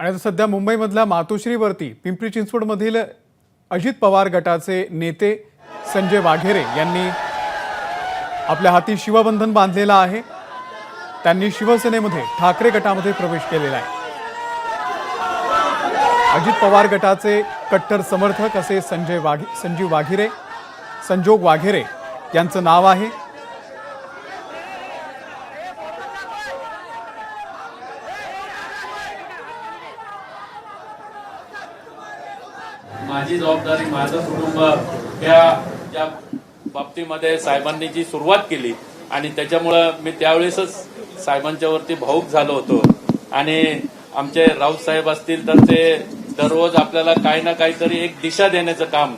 आणि आता सध्या मुंबईमधल्या मातोश्रीवरती पिंपरी चिंचवडमधील अजित पवार गटाचे नेते संजय वाघेरे यांनी आपल्या हाती शिवबंधन बांधलेलं आहे. त्यांनी शिवसेनेमध्ये ठाकरे गटामध्ये प्रवेश केलेला आहे. अजित पवार गटाचे कट्टर समर्थक असे संजय वाघे संजीव वाघेरे संजोग वाघेरे यांचं नाव आहे. माझी जबाबदारी माझं कुटुंब या या बाबतीमध्ये साहेबांनी जी सुरुवात केली आणि त्याच्यामुळं मी त्यावेळेसच साहेबांच्या वरती भाऊक झालो होतो. आणि आमचे राऊत साहेब असतील तर ते दररोज आपल्याला काही ना काहीतरी एक दिशा देण्याचं काम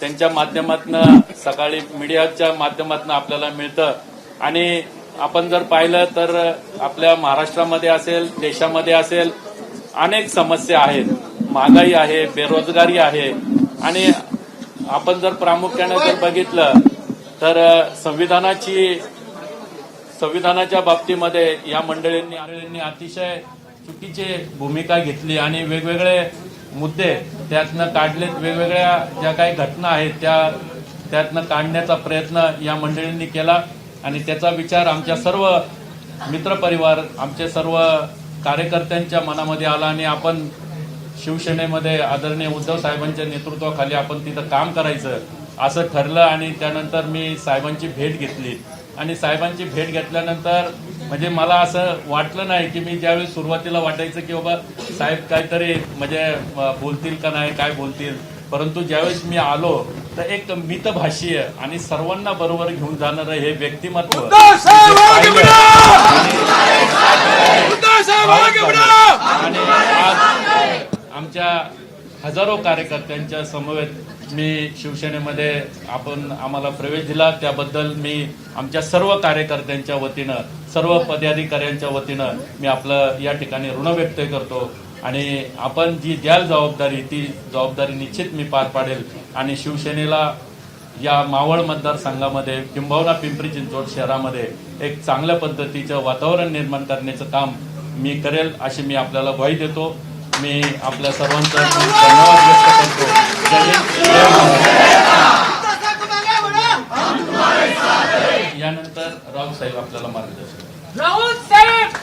त्यांच्या माध्यमातनं सकाळी मीडियाच्या माध्यमातनं आपल्याला मिळतं. आणि आपण जर पाहिलं तर आपल्या महाराष्ट्रामध्ये असेल देशामध्ये असेल अनेक समस्या आहेत. महागाई आहे बेरोजगारी आहे. आणि आपण जर प्रामुख्याने जर बघितलं तर संविधानाची संविधानाच्या बाबतीमध्ये या मंडळींनी मंडळींनी अतिशय चुकीची भूमिका घेतली आणि वेगवेगळे मुद्दे त्यातनं काढलेत. वेगवेगळ्या ज्या काही घटना आहेत त्या त्यातनं काढण्याचा प्रयत्न या मंडळींनी केला. आणि त्याचा विचार आमच्या सर्व मित्रपरिवार आमचे सर्व कार्यकर्त्यांच्या मनामध्ये आला आणि आपण शिवसेनेमध्ये आदरणीय उद्धव साहेबांच्या नेतृत्वाखाली आपण तिथं काम करायचं असं ठरलं आणि त्यानंतर मी साहेबांची भेट घेतली. आणि साहेबांची भेट घेतल्यानंतर म्हणजे मला असं वाटलं नाही की मी ज्यावेळी सुरुवातीला वाटायचं की बाबा साहेब काहीतरी म्हणजे बोलतील का नाही काय बोलतील. परंतु ज्यावेळेस मी आलो तर एक मितभाषीय आणि सर्वांना बरोबर घेऊन जाणारं हे व्यक्तिमत्व आणि आज आमच्या हजारो कार्यकर्त्यांच्या समवेत मी शिवसेनेमध्ये आपण आम्हाला प्रवेश दिला. त्याबद्दल मी आमच्या सर्व कार्यकर्त्यांच्या वतीनं सर्व पदाधिकाऱ्यांच्या वतीनं मी आपलं या ठिकाणी ऋण व्यक्त करतो. आणि आपण जी द्याल जबाबदारी ती जबाबदारी निश्चित मी पार पाडेल. आणि शिवसेनेला या मावळ मतदारसंघामध्ये किंबहुना पिंपरी चिंचवड शहरामध्ये एक चांगल्या पद्धतीचं वातावरण निर्माण करण्याचं काम मी करेल अशी मी आपल्याला ग्वाही देतो. मी आपल्या सर्वांचा धन्यवाद व्यक्त करतो. जय हिंद, जय महाराष्ट्र. यानंतर राव साहेब आपल्याला मार्गदर्शन राऊत साहेब!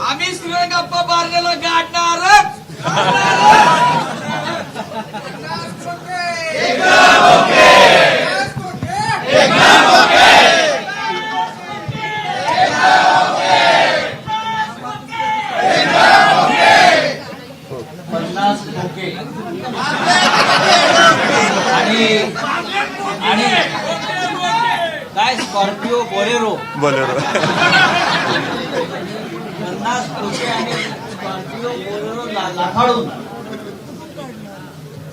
आम्ही श्रीरंगप्पा मारलेलं गाडणारच पन्नास खोके आणि आणि काय स्कॉर्पिओ बोलेरो बोलेरो पन्नास खोके आणि स्कॉर्पिओ बोलेरो ला- बोलेरो.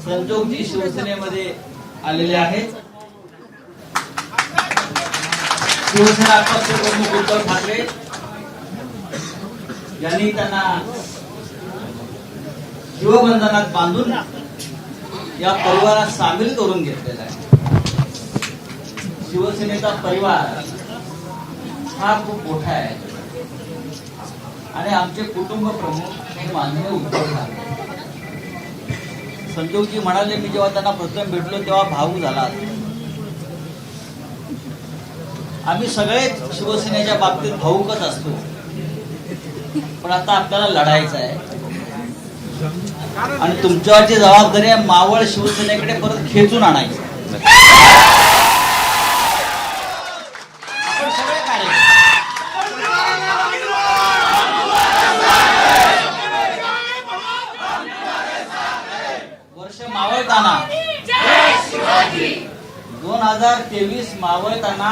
संजोगजी शिवसेनेमध्ये आलेले आहेत. शिवसेना पक्ष प्रमुख उद्धव ठाकरे यांनी त्यांना शिवबंधनात बांधून या परिवारात सामील करून घेतलेला आहे. शिवसेनेचा परिवार हा खूप मोठा आहे. आणि आमचे कुटुंब प्रमुख हे माननीय उद्धव ठाकरे. संजीवजी म्हणाले मी जेव्हा त्यांना प्रथम भेटलो तेव्हा भाऊ झाला. आम्ही सगळेच शिवसेनेच्या बाबतीत भाऊकच असतो. पण आता आपल्याला लढायचं आहे. आणि तुमच्यावरची जबाबदारी मावळ शिवसेनेकडे परत खेचून आणायचं आपण सगळे कार्यकर्ते. वर्ष मावळताना दोन हजार तेवीस मावळताना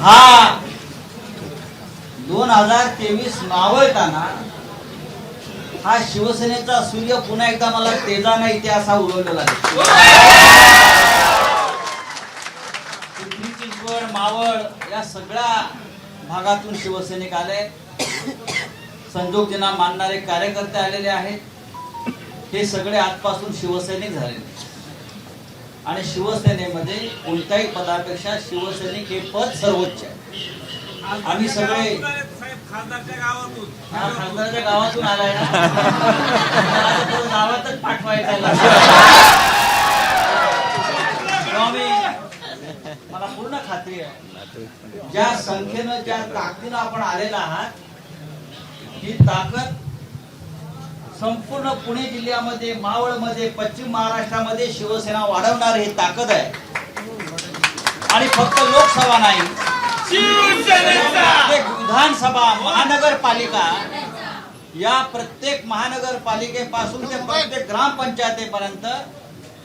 हा. दोन हजार तेवीस मावळताना हा शिवसेनेचा सूर्य पुन्हा एकदा मला तेजाने इतिहास हा उडवलेला पिंपरी चिंचवड मावळ या सगळ्या भागातून शिवसैनिक आले. संजोग त्यांना मानणारे कार्यकर्ते आलेले आहेत. हे सगळे आजपासून शिवसैनिक झालेले आणि शिवसेनेमध्ये कोणत्याही पदापेक्षा शिवसैनिक हे पद सर्वोच्च आहे. आम्ही सगळे खासदारच्या गावातून हा गावातून आलाय ना गावातच पाठवायचा मला पूर्ण खात्री आहे. ज्या संख्येनं ज्या ताकदीनं आपण आलेला आहात ही ताकद संपूर्ण पुणे जिल्ह्यामध्ये मावळमध्ये पश्चिम महाराष्ट्रामध्ये शिवसेना वाढवणार ही ताकद आहे. आणि फक्त लोकसभा नाही विधानसभा महानगरपालिका या प्रत्येक महानगरपालिकेपासून ते प्रत्येक ग्रामपंचायतीपर्यंत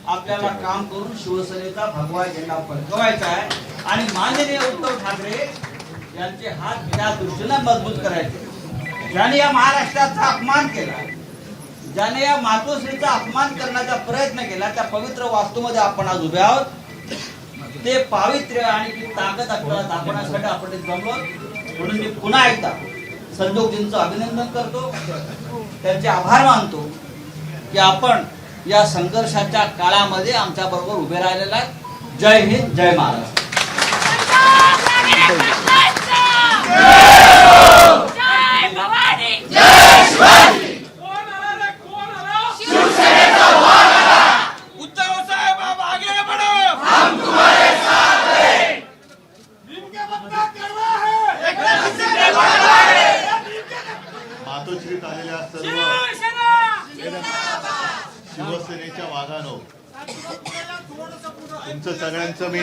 आपल्याला काम करून शिवसेनेचा भगवा झेंडा फडकवायचा आहे. आणि माननीय उद्धव ठाकरे यांचे हात त्या दृष्टीने मजबूत करायचे. ज्याने या महाराष्ट्राचा अपमान केला ज्याने या मातोश्रीचा अपमान करण्याचा प्रयत्न केला त्या पवित्र वास्तूमध्ये आपण आज उभे आहोत. ते पावित्र्य आणि ती ताकद आपल्याला दाखवण्यासाठी आपण जमलो म्हणून मी पुन्हा एकदा संजोगजींचं अभिनंदन करतो. त्यांचे आभार मानतो की आपण या संघर्षाच्या काळामध्ये आमच्या बरोबर उभे राहिलेला आहे जय हिंद जय महाराष्ट्र. कोण आला रे कोण आला शिवसेनेचा उद्धव साहेब आप आगे बढ़ो हम तुम्हारे साथ हैं इनके बदला करना है मातोश्रीत आलेल्या सर्व शिवसेना शिवसेनेच्या वाघानो तुमचं सगळ्यांचं मी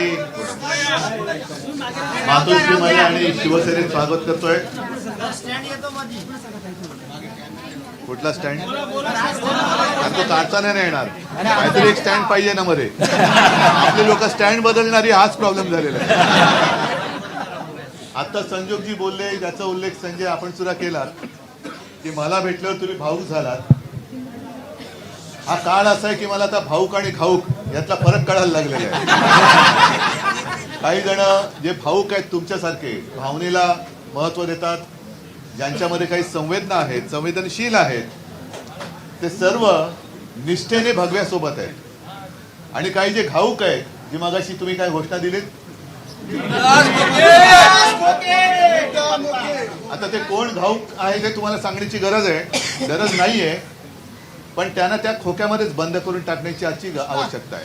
मातोश्रीमध्ये आणि शिवसेनेत स्वागत करतोय. कुठला स्टँड तो काढता नाही येणार काहीतरी एक स्टँड पाहिजे ना मध्ये. आपले लोक स्टँड बदलणारी हाच प्रॉब्लेम झालेला आहे. आता संजोगजी बोलले ज्याचा उल्लेख संजय आपण सुद्धा केलात की मला भेटल्यावर तुम्ही भाऊक झालात. हा काळ असा आहे की मला आता भाऊक आणि खाऊक यातला फरक कळायला लागलेला आहे. काही जण जे भाऊक आहेत तुमच्यासारखे भावनेला महत्त्व देतात ज्यांच्यामध्ये काही संवेदना आहेत संवेदनशील आहेत ते सर्व निष्ठेने भगव्यासोबत आहेत. आणि काही जे घाऊक आहेत जी मगाशी तुम्ही काय घोषणा दिलीत? आता ते कोण घाऊक आहे ते तुम्हाला सांगण्याची गरज आहे गरज नाहीये पण त्यांना त्या खोक्यामध्येच बंद करून टाकण्याची आजची आवश्यकता आहे.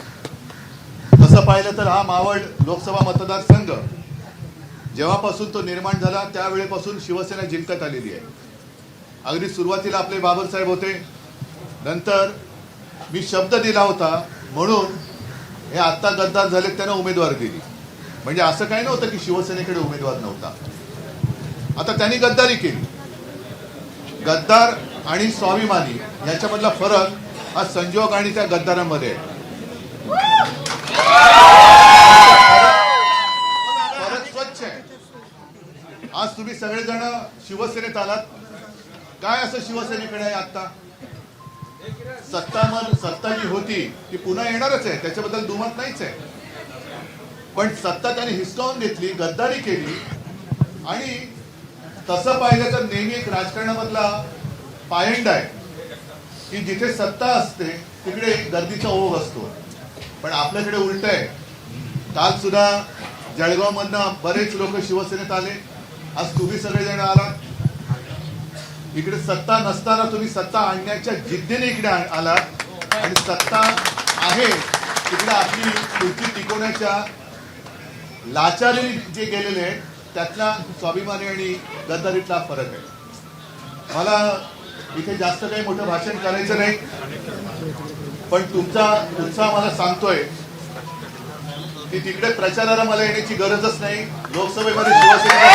तसं पाहिलं तर हा मावळ लोकसभा मतदारसंघ जेव्हापासून तो निर्माण झाला त्यावेळेपासून शिवसेना जिंकत आलेली आहे. अगदी सुरुवातीला आपले बाबरसाहेब होते. नंतर मी शब्द दिला होता म्हणून हे आत्ता गद्दार झाले त्यांना उमेदवार दिली. म्हणजे असं काही नव्हतं की शिवसेनेकडे उमेदवार नव्हता. आता त्यांनी गद्दारी केली. गद्दार आणि स्वाभिमानी याच्यामधला फरक हा संजोग आणि त्या गद्दारांमध्ये आहे. स्वच्छ आहे. आज तुम्ही सगळेजण शिवसेनेत आलात. काय असं शिवसेनेकडे आहे आता सत्ता मग सत्ता जी होती ती पुन्हा येणारच आहे. त्याच्याबद्दल दुमत नाहीच आहे. पण सत्ता त्याने हिसकावून घेतली गद्दारी केली. आणि तसं पाहिलं तर नेहमी एक राजकारणामधला पायंड आहे. की जिथे सत्ता असते तिकडे गर्दीचा ओघ असतो. पण आपल्याकडे उलट आहे. काल सुद्धा जळगावमधनं बरेच लोक शिवसेनेत आले. आज तुम्ही सगळेजण आलात. इकडे सत्ता नसताना तुम्ही सत्ता आणण्याच्या जिद्दीने इकडे आलात. आणि सत्ता आहे. तिकडे आपली कृती टिकवण्याच्या लाचारी जे गेलेले आहेत त्यातला स्वाभिमानी आणि गद्दारीतला फरक आहे. मला इथे जास्त काही मोठं भाषण करायचं नाही. पण तुमचा उत्साह मला सांगतोय की तिकडे प्रचाराला मला येण्याची गरजच नाही. लोकसभेमध्ये शिवसेना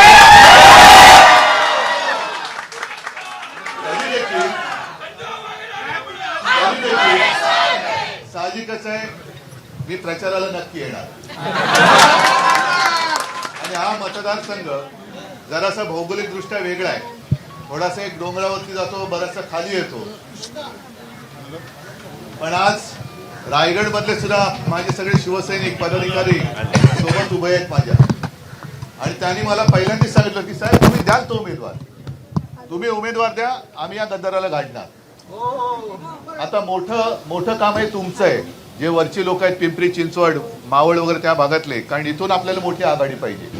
साहजिकच आहे मी प्रचाराला नक्की येणार. आणि हा मतदारसंघ जरासा भौगोलिक दृष्ट्या वेगळा आहे. थोडासा एक डोंगरावरती जातो बराचसा खाली येतो. पण आज रायगड मधले सुद्धा माझे सगळे शिवसैनिक पदाधिकारी सोबत उभे आहेत माझ्या. आणि त्यांनी मला पहिल्यांदाच सांगितलं की साहेब तुम्ही द्याल तो उमेदवार. तुम्ही उमेदवार द्या आम्ही या गद्दाराला गाडणार. आता मोठं मोठं काम हे तुमचं आहे. जे वरची लोक आहेत पिंपरी चिंचवड मावळ वगैरे त्या भागातले कारण इथून आपल्याला मोठी आघाडी पाहिजे.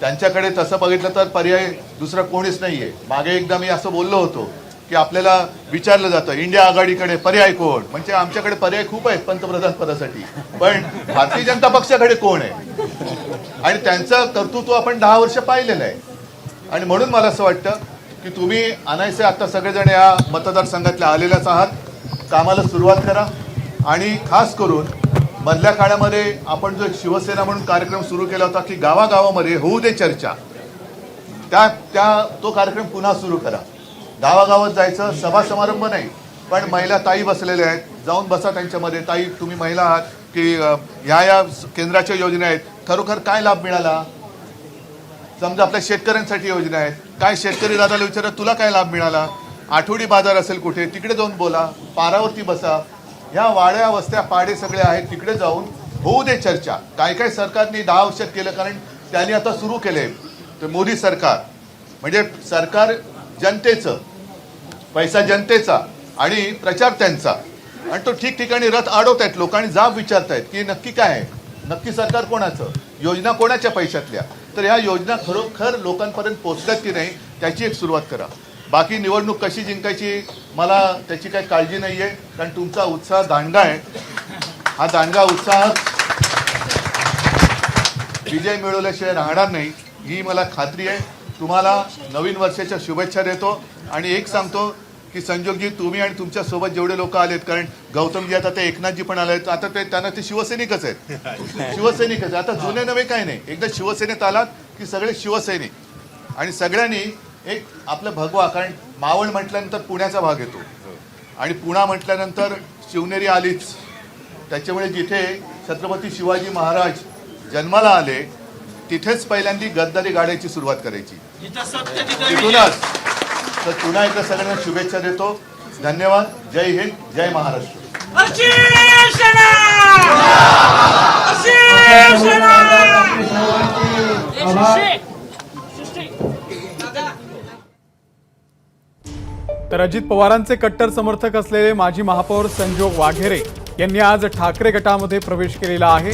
त्यांच्याकडे तसं बघितलं तर पर्याय दुसरा कोणीच नाहीये. मागे एकदा मी असं बोललो होतो की आपल्याला विचारलं जातं इंडिया आघाडीकडे पर्याय कोण? म्हणजे आमच्याकडे पर्याय खूप आहेत पंतप्रधान पदासाठी. पण भारतीय जनता पक्षाकडे कोण आहे? आणि त्यांचं कर्तृत्व आपण दहा वर्ष पाहिलेलं आहे. आणि म्हणून मला असं वाटतं की तुम्ही अनायसे आता सगळेजण या मतदारसंघातल्या आलेल्याच आहात. कामाला सुरुवात करा. आणि खास करून मधल्या काळामध्ये आपण जो शिवसेना म्हणून कार्यक्रम सुरू केला होता की गावागावामध्ये होऊ दे चर्चा त्या त्या तो कार्यक्रम पुन्हा सुरू करा. गावागावात जायचं सभा समारंभ नाही पण महिला ताई बसलेल्या आहेत. जाऊन बसा त्यांच्यामध्ये. ताई तुम्ही महिला आहात की ह्या या केंद्राच्या योजना आहेत. खरोखर काय लाभ मिळाला? समजा आपल्या शेतकऱ्यांसाठी योजना आहेत. काय शेतकरी दादाला विचारा तुला काय लाभ मिळाला? आठवडी बाजार असेल कुठे तिकडे जाऊन बोला. पारावरती बसा. ह्या वाड्या वस्त्या पाडे सगळे आहेत. तिकडे जाऊन होऊ दे चर्चा. काय काय सरकारने दहा वर्षात केलं कारण त्यांनी आता सुरू केले. तर मोदी सरकार. म्हणजे सरकार जनतेचं पैसा जनतेचा आणि प्रचार त्यांचा. आणि तो ठिकठिकाणी रथ अडवत आहेत लोकांनी आणि जाब विचारतायत की नक्की काय आहे? नक्की सरकार कोणाचं? योजना कोणाच्या पैशातल्या? तर ह्या योजना खरोखर लोकांपर्यंत पोचल्यात की नाही त्याची एक सुरुवात करा. बाकी निवडणूक कशी जिंकायची मला त्याची काही काळजी नाही आहे कारण तुमचा उत्साह दांडगा आहे. हा दांडगा उत्साह विजय मिळवल्याशिवाय राहणार नाही ही मला खात्री आहे. तुम्हाला नवीन वर्षाच्या शुभेच्छा देतो. आणि एक सांगतो की संजोगजी तुम्ही आणि तुमच्यासोबत जेवढे लोक आलेत कारण गौतमजी आता ते एकनाथजी पण आले आहेत आता ते त्यांना ते शिवसैनिकच आहेत. शिवसैनिकच आहेत. आता जुने नवे काय नाही. एकदा शिवसेनेत आलात की सगळे शिवसैनिक. आणि सगळ्यांनी एक आपलं भगवा कारण मावळ म्हटल्यानंतर पुण्याचा भाग येतो. आणि पुणा म्हटल्यानंतर शिवनेरी आलीच. त्याच्यामुळे जिथे छत्रपती शिवाजी महाराज जन्माला आले तिथेच पहिल्यांदी गद्दारी गाड्याची सुरुवात करायची. तिथूनच तर पुन्हा एकदा सगळ्यांना शुभेच्छा देतो. धन्यवाद. जय हिंद जय महाराष्ट्र! तर अजित पवारांचे कट्टर समर्थक असलेले माजी महापौर संजोग वाघेरे यांनी आज ठाकरे गटामध्ये प्रवेश केलेला आहे.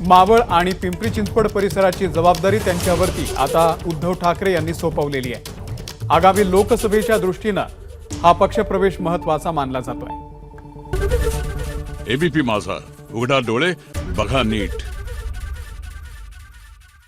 मावळ आणि पिंपरी चिंचवड परिसराची जबाबदारी त्यांच्यावरती आता उद्धव ठाकरे यांनी सोपवलेली आहे. आगामी लोकसभेच्या दृष्टीनं हा पक्षप्रवेश महत्त्वाचा मानला जातोय. एबीपी माझा उघडा डोळे बघा नीट.